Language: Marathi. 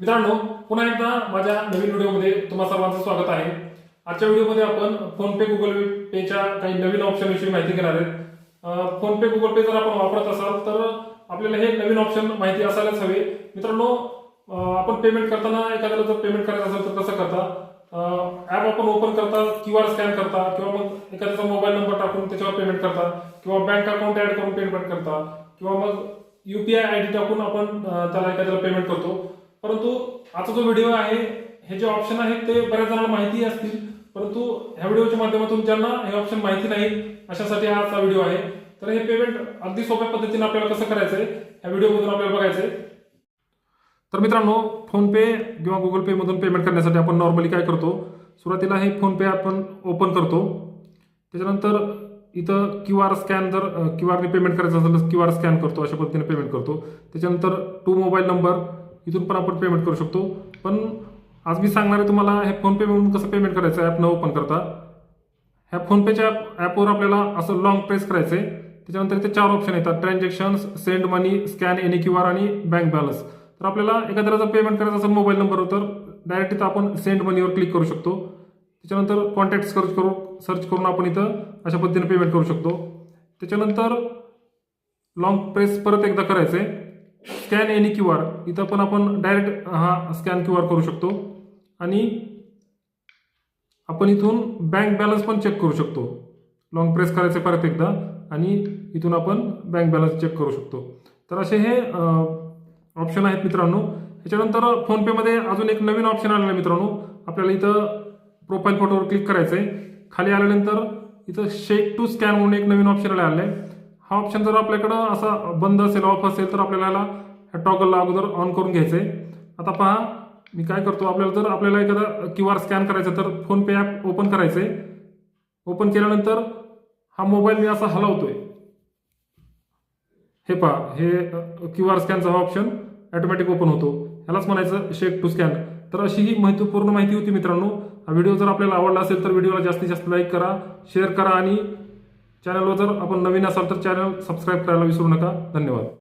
मित्रांनो पुन्हा एकदा माझ्या नवीन व्हिडिओमध्ये तुम्हा सर्वांचं स्वागत आहे. आजच्या व्हिडिओमध्ये आपण फोनपे गुगल पेच्या काही नवीन ऑप्शन विषयी माहिती घेणार आहेत. फोनपे गुगल पे जर आपण वापरत असाल तर आपल्याला हे नवीन ऑप्शन माहिती असायलाच हवे. मित्रांनो आपण पेमेंट करताना एखाद्याला जर पेमेंट करायचं असेल तर कसं करता? ऍप आपण ओपन करता क्यू आर स्कॅन करता किंवा मग एखाद्याचा मोबाईल नंबर टाकून त्याच्यावर पेमेंट करता किंवा बँक अकाउंट ऍड करून पेमेंट करता किंवा मग युपीआय आय डी टाकून आपण त्याला एखाद्याला पेमेंट करतो. परंतु आता जो व्हिडिओ आहे हे जे ऑप्शन आहेत ते बऱ्याच जणांना माहिती असतील. परंतु ह्या व्हिडिओच्या माध्यमातून ज्यांना हे ऑप्शन माहिती नाही अशासाठी हा आजचा व्हिडिओ आहे. तर हे पेमेंट अगदी सोप्या पद्धतीने आपल्याला कसं करायचंय ह्या व्हिडिओमधून आपल्याला बघायचंय. तर मित्रांनो फोनपे किंवा गुगल पे मधून पेमेंट करण्यासाठी आपण नॉर्मली काय करतो? सुरुवातीला हे फोनपे आपण ओपन करतो. त्याच्यानंतर इथं क्यू आर स्कॅन जर क्यू आरने पेमेंट करायचं असेल तर क्यू आर स्कॅन करतो अशा पद्धतीने पेमेंट करतो. त्याच्यानंतर टू मोबाईल नंबर इथून पण आपण पेमेंट करू शकतो. पण आज मी सांगणार आहे तुम्हाला हे फोनपे म्हणून कसं पेमेंट करायचं ॲप न ओपन करता. ह्या फोनपेच्या ॲपवर आपल्याला असं लॉंग प्रेस करायचं आहे त्याच्यानंतर इथे चार ऑप्शन येतात. Transactions send money scan any Q R आणि बँक बॅलन्स तर आपल्याला एखाद्याला जर पेमेंट करायचं असेल मोबाईल नंबरवर तर डायरेक्ट इथं आपण सेंड मनीवर क्लिक करू शकतो. त्याच्यानंतर कॉन्टॅक्ट सर्च करू सर्च करून आपण इथं अशा पद्धतीने पेमेंट करू शकतो. त्याच्यानंतर लॉंग प्रेस परत एकदा करायचं आहे स्कॅन एनी क्यू आर. इथं पण आपण डायरेक्ट हा स्कॅन क्यू आर करू शकतो. आणि आपण इथून बँक बॅलन्स पण चेक करू शकतो. लॉंग प्रेस करायचं परत एकदा. आणि इथून आपण बँक बॅलन्स चेक करू शकतो. तर असे हे ऑप्शन आहेत मित्रांनो. ह्याच्यानंतर फोनपेमध्ये अजून एक नवीन ऑप्शन आलेलं आहे मित्रांनो. आपल्याला इथं प्रोफाईल फोटोवर क्लिक करायचं आहे खाली आल्यानंतर इथं शेक टू स्कॅन म्हणून एक नवीन ऑप्शन आलेलं आहे. हा ऑप्शन जर आपल्याकडं असा बंद असेल ऑफ असेल तर आपल्याला याला ह्या टॉगलला अगोदर ऑन करून घ्यायचं आहे आता पहा मी काय करतो आपल्याला जर आपल्याला एखादा क्यू आर स्कॅन करायचं तर फोनपे ॲप ओपन करायचं आहे ओपन केल्यानंतर हा मोबाईल मी असा हलवतोय. हे पहा हे क्यू आर स्कॅनचा हा ऑप्शन ॲटोमॅटिक ओपन होतो. ह्यालाच म्हणायचं शेक टू स्कॅन तर अशी ही महत्त्वपूर्ण माहिती होती मित्रांनो. हा व्हिडिओ जर आपल्याला आवडला असेल तर व्हिडिओला जास्तीत जास्त लाईक करा शेअर करा आणि चॅनलवर जर आपण नवीन असाल तर चॅनल सबस्क्राईब करायला विसरू नका. धन्यवाद.